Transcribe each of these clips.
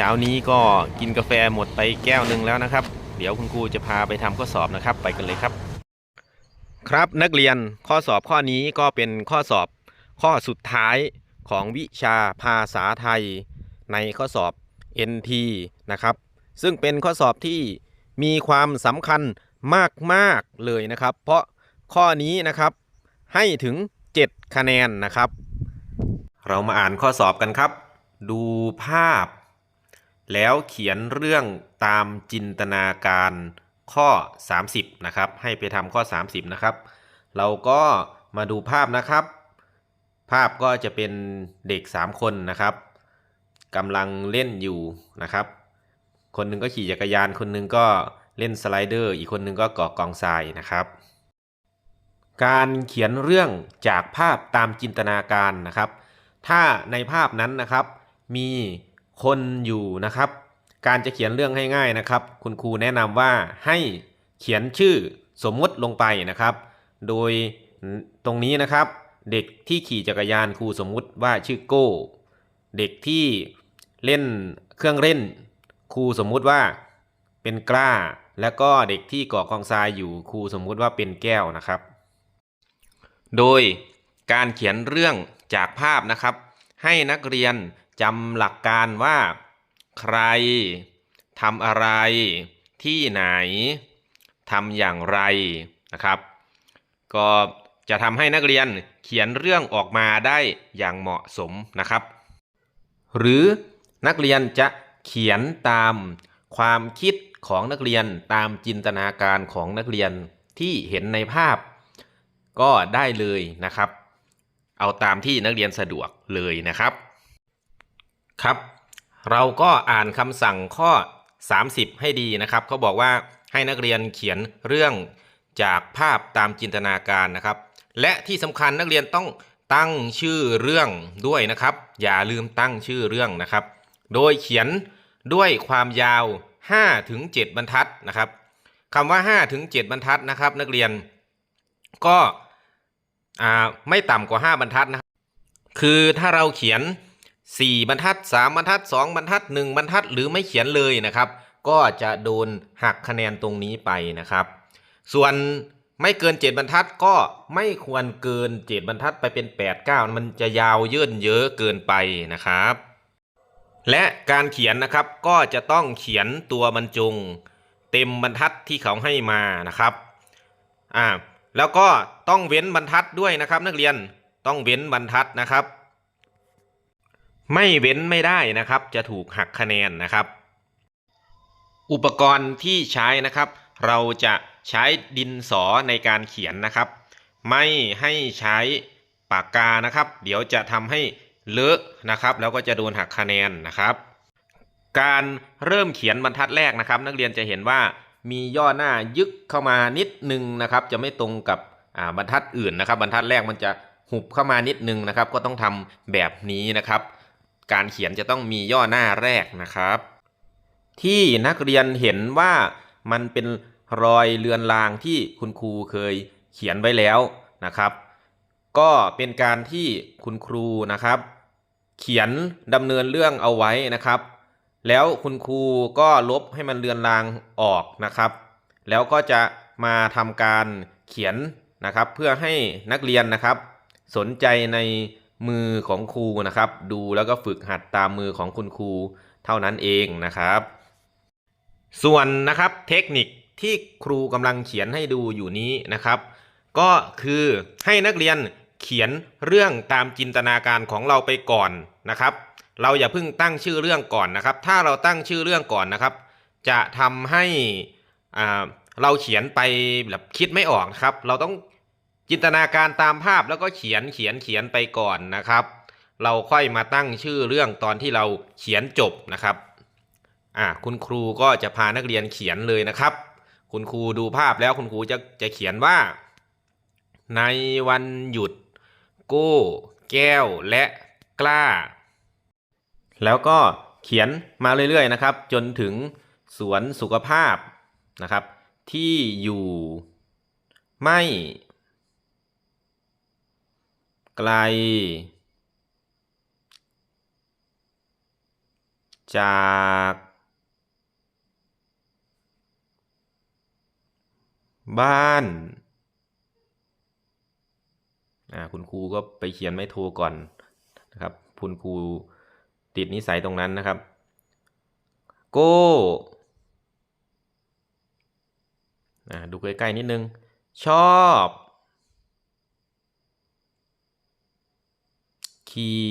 เช้านี้ก็กินกาแฟหมดไปแก้วหนึ่งแล้วนะครับ เดี๋ยวคุณครูจะพาไปทำข้อสอบนะครับ ไปกันเลยครับ ครับนักเรียนข้อสอบข้อนี้ก็เป็นข้อสอบข้อสุดท้ายของวิชาภาษาไทย ในข้อสอบ NT นะครับ ซึ่งเป็นข้อสอบที่มีความสำคัญมากๆเลยนะครับ เพราะข้อนี้นะครับให้ถึง 7 คะแนนนะครับ เรามาอ่านข้อสอบกันครับ ดูภาพ แล้วเขียนเรื่องตามจินตนาการข้อ 30 นะครับ ให้ไปทำข้อ 30 นะครับ เราก็มาดูภาพนะครับ ภาพก็จะเป็นเด็ก 3 คนนะครับกำลังเล่นอยู่นะครับ คนหนึ่งก็ขี่จักรยาน คนหนึ่งก็เล่นสไลเดอร์ อีกคนหนึ่งก็ก่อกองทรายนะครับ การเขียนเรื่องจากภาพตามจินตนาการนะครับ ถ้าในภาพนั้นนะครับ มี คนอยู่นะครับ การจะเขียนเรื่องให้ง่ายนะครับ คุณครูแนะนำว่าให้เขียนชื่อสมมติลงไปนะครับ โดยตรงนี้นะครับ เด็กที่ขี่จักรยานครูสมมุติว่าชื่อโก้ เด็กที่เล่นเครื่องเล่น ครูสมมุติว่าเป็นกล้า แล้วก็เด็กที่ก่อกองทรายอยู่ครูสมมุติว่าเป็นแก้วนะครับ โดยการเขียนเรื่องจากภาพนะครับ ให้นักเรียน จำหลักการว่า ใครทำอะไรที่ไหนทำอย่างไรนะครับ ก็จะทำให้นักเรียนเขียนเรื่องออกมาได้อย่างเหมาะสมนะครับ หรือนักเรียนจะเขียนตามความคิดของนักเรียนตามจินตนาการของนักเรียนที่เห็นในภาพ ก็ได้เลยนะครับ เอาตามที่นักเรียนสะดวกเลยนะครับ ครับ เราก็อ่านคำสั่งข้อ 30 ให้ดีนะครับเขาบอกว่าให้นักเรียนเขียนเรื่องจากภาพตามจินตนาการนะครับ และที่สำคัญนักเรียนต้องตั้งชื่อเรื่องด้วยนะครับ อย่าลืมตั้งชื่อเรื่องนะครับ โดยเขียนด้วยความยาว 5-7 บรรทัดนะครับคำว่า 5-7 บรรทัดนะครับ นักเรียนก็ไม่ต่ำกว่า 5 บรรทัดนะครับคือถ้าเราเขียน 4 บรรทัด 3 บรรทัด 2 บรรทัด 1 บรรทัด หรือไม่เขียนเลยนะครับ ก็จะโดนหักคะแนนตรงนี้ไปนะครับ ส่วนไม่เกิน 7 บรรทัดก็ไม่ควรเกิน 7 บรรทัดไปเป็น 8 9 มันจะยาวยื่นเยอะเกินไปนะครับ และการเขียนนะครับก็จะต้องเขียนตัวบรรจง เต็มบรรทัดที่เขาให้มานะครับอ่าแล้วก็ต้องเว้นบรรทัดด้วยนะครับ นักเรียนต้องเว้นบรรทัดนะครับ ไม่เว้นไม่ได้นะครับ จะถูกหักคะแนนนะครับ อุปกรณ์ที่ใช้นะครับ เราจะใช้ดินสอในการเขียนนะครับ ไม่ให้ใช้ปากกานะครับ เดี๋ยวจะทำให้เลอะนะครับ แล้วก็จะโดนหักคะแนนนะครับ การเริ่มเขียนบรรทัดแรกนะครับ นักเรียนจะเห็นว่ามีย่อหน้ายึกเข้ามานิดนึงนะครับ จะไม่ตรงกับบรรทัดอื่นนะครับ บรรทัดแรกมันจะหุบเข้ามานิดนึงนะครับ ก็ต้องทำแบบนี้นะครับ การเขียนจะต้องมีย่อหน้าแรกนะครับ ที่นักเรียนเห็นว่ามันเป็นรอยเลือนลางที่คุณครูเคยเขียนไว้แล้วนะครับ ก็เป็นการที่คุณครูนะครับ เขียนดำเนินเรื่องเอาไว้นะครับ แล้วคุณครูก็ลบให้มันเลือนลางออกนะครับ แล้วก็จะมาทำการเขียนนะครับ เพื่อให้นักเรียนนะครับ สนใจใน มือของครูนะครับ ดูแล้วก็ฝึกหัดตามมือของคุณครูเท่านั้นเองนะครับ ส่วนนะครับเทคนิคที่ครูกำลังเขียนให้ดูอยู่นี้นะครับ ก็คือให้นักเรียนเขียนเรื่องตามจินตนาการของเราไปก่อนนะครับ เราอย่าเพิ่งตั้งชื่อเรื่องก่อนนะครับ ถ้าเราตั้งชื่อเรื่องก่อนนะครับ จะทำให้อ่าเราเขียนไปแบบคิดไม่ออกนะครับ เราต้อง จินตนาการตามภาพแล้วก็เขียนเขียนเขียนไปก่อนนะครับ เราค่อยมาตั้งชื่อเรื่องตอนที่เราเขียนจบนะครับอ่าคุณครูก็จะพานักเรียนเขียนเลยนะครับ คุณครูดูภาพแล้วคุณครูจะจะเขียนว่า ในวันหยุด โก้ แก้วและกล้า แล้วก็เขียนมาเรื่อยๆนะครับ จนถึงสวนสุขภาพนะครับ ที่อยู่ไม่ ไกล จาก บ้านคุณครูก็ไปเขียนไม่โทรก่อนนะครับ คุณครูติดนิสัยตรงนั้นนะครับ โก้ดูใกล้ ๆ นิดนึง ชอบ ขี่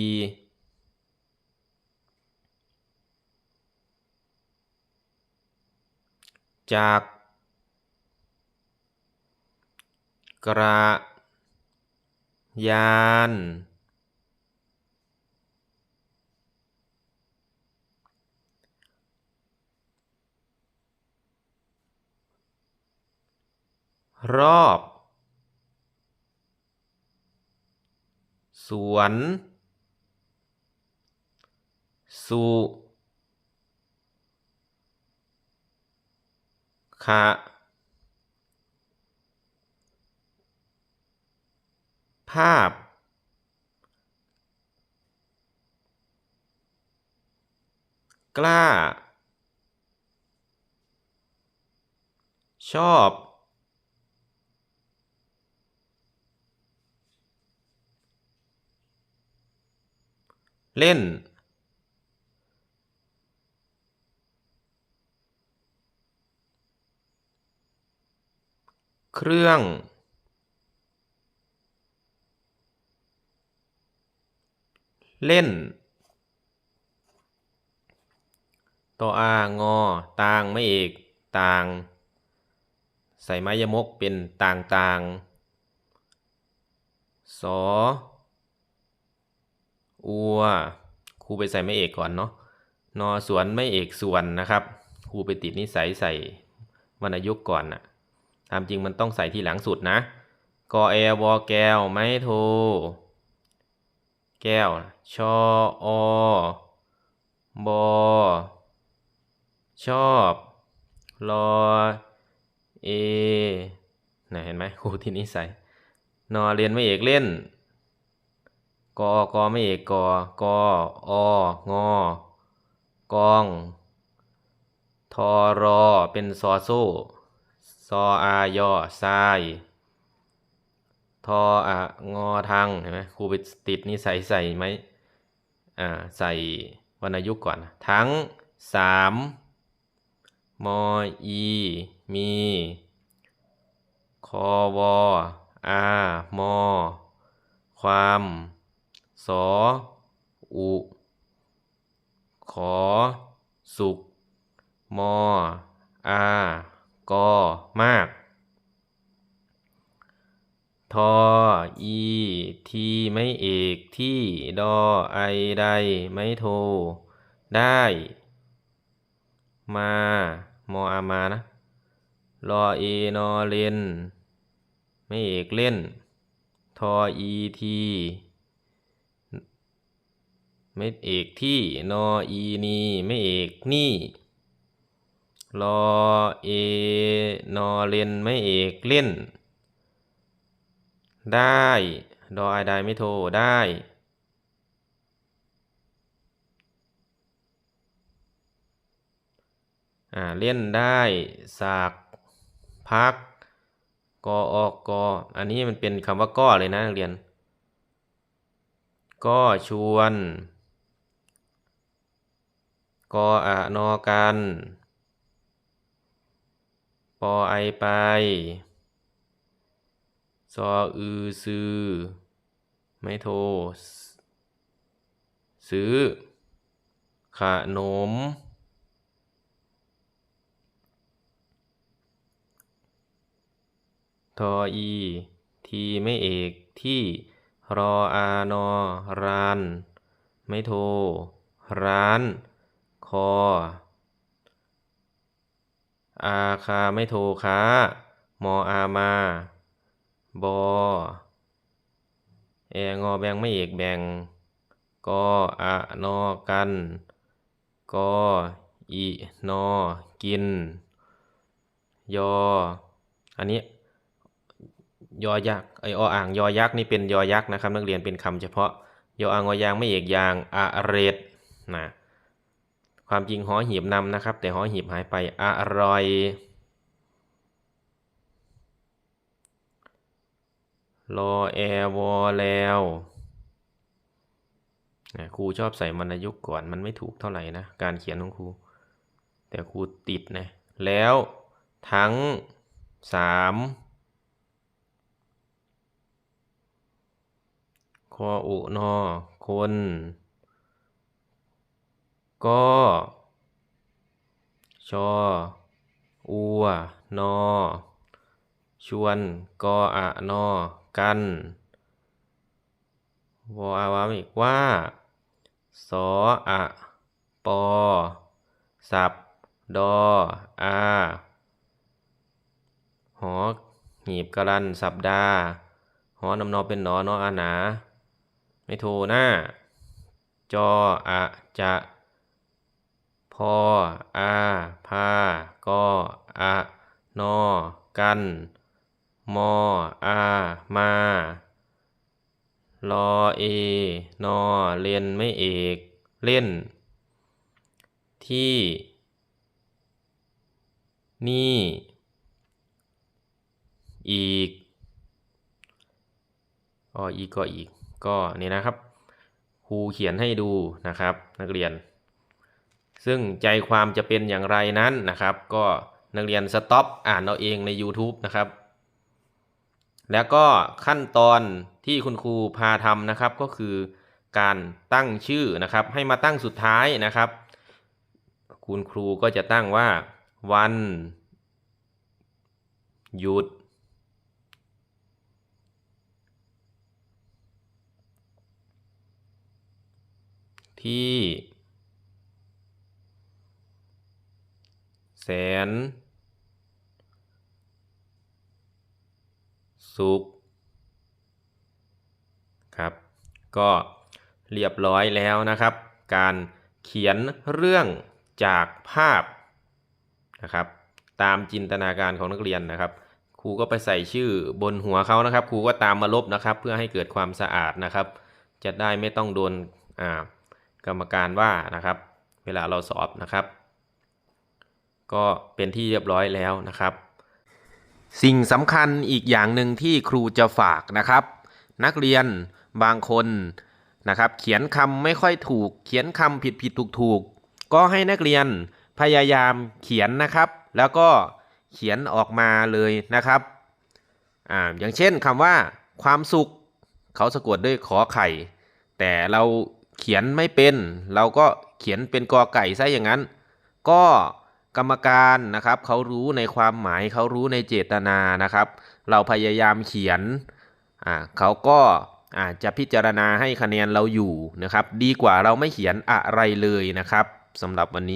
จาก กระยาน รอบ สวน สุขะภาพ กล้า ชอบ เล่น เครื่อง เล่นต่ออางอ ต่างไม่เอกต่าง ใส่ไม้ยมกเป็นต่างต่างสอ อัวครูไปใส่ไม่เอกก่อนเนาะนอสวนไม่เอกส่วนนะครับครูไปติดนิสัยใส่วรรณยุกต์ก่อนน่ะตามจริงมันต้องใส่ที่หลังสุดนะกอแอวอแก้วไม้โท แก้ว ชออบอชอบรอเอนะเห็นไหมครูที่นิสัยนอเรียนไม่เอกเล่น กอกอไม่เอกกอกอองอกองทอรอเป็นซอโซ่ซออายอทรายทออะงอทางเห็นไหมครูไปติดนี่ใส่ใส่ไหมอ่าใส่วรรณยุกต์ก่อน ทั้งสามมออีมีคอวออามอความ สออุขอ สุขมอ อา กอ มาก ทอ อี ที ไม่เอก ที่ ดอ ไอ ใด ไม่โท ได้ มา มอ อา มานะ รอ เอ นอ เลน ไม่เอก เล่น ทอ อี ที ไม่เอกที่นออีนีไม่เอกนี่รอเอนอเลนไม่เอกเล่น ได้ดอไอไดไม่โทรได้ อ่าเล่นได้สากพักกอออกกออันนี้มันเป็นคำว่าก้อเลยนะเรียน ก็ชวน กออะนอกัน ปอไอไป ซออือซือ ไม่โทรซื้อ ขนม ทออี ทีไม่เอกที่ รออานอราน ไม่โทรร้าน คอ อาคาไม่โทรค้ามออามา บอ แองอแบงไม่เอกแบงกออะนอกันกออีนอกิน ยอ อันนี้ยอยักษ์ไอออ่างยอยักษ์นี่เป็นยอยักษ์นะครับ นักเรียนเป็นคำเฉพาะ ยออ่างอยางไม่เอกยางอะเรดนะ ความจริงหอหีบนำนะครับ แต่หอหีบหายไปอร่อย รอแอร์วอแล้วนะครูชอบใส่วรรณยุกต์ก่อนมันไม่ถูกเท่าไหร่นะ การเขียนของครู แต่ครูติดนะ แล้วทั้งสามคออุนอคน ก็ชออัวนอ ชวน กออะนอ กันวออาวามอีกว่า สออะปอ สับ ดอ อาหอหีบกรัน สัปดาห์หอนำนอเป็นหนอนออาหนา ไม่โทหน้า จออะจะ พออาพากออะนอกันมออามารอเอนอเล่นไม่เอกเล่น ที่ นี่ อีกออีกก็อีกก็นี่นะครับครูเขียนให้ดูนะครับ นักเรียน ซึ่งใจความจะเป็นอย่างไรนั้นนะครับ ก็นักเรียนสต็อปอ่านเอาเองใน YouTube นะครับ แล้วก็ขั้นตอนที่คุณครูพาทำนะครับก็คือการตั้งชื่อนะครับ ให้มาตั้งสุดท้ายนะครับ คุณครูก็จะตั้งว่า วัน หยุด ที่ แสน สุขครับ ก็เรียบร้อยแล้วนะครับ การเขียนเรื่องจากภาพนะครับ ตามจินตนาการของนักเรียนนะครับ ครูก็ไปใส่ชื่อบนหัวเขานะครับ ครูก็ตามมาลบนะครับ เพื่อให้เกิดความสะอาดนะครับ จะได้ไม่ต้องโดนกรรมการว่านะครับ เวลาเราสอบนะครับ ก็เป็นที่เรียบร้อยแล้วนะครับ สิ่งสำคัญอีกอย่างหนึ่งที่ครูจะฝากนะครับ นักเรียนบางคนนะครับ เขียนคำไม่ค่อยถูก เขียนคำผิดผิดถูกถูกก็ให้นักเรียนพยายามเขียนนะครับ แล้วก็เขียนออกมาเลยนะครับอ่าอย่างเช่นคำว่า ความสุข เขาสะกดด้วยขอไข่ แต่เราเขียนไม่เป็น เราก็เขียนเป็นกอไก่ซะอย่างนั้น ก็ กรรมการนะครับเขารู้ในความหมายเขารู้ในเจตนานะครับ เราพยายามเขียนอ่าเขาก็อาจจะพิจารณาให้คะแนนเราอยู่นะครับ ดีกว่าเราไม่เขียนอะไรเลยนะครับสำหรับวันนี้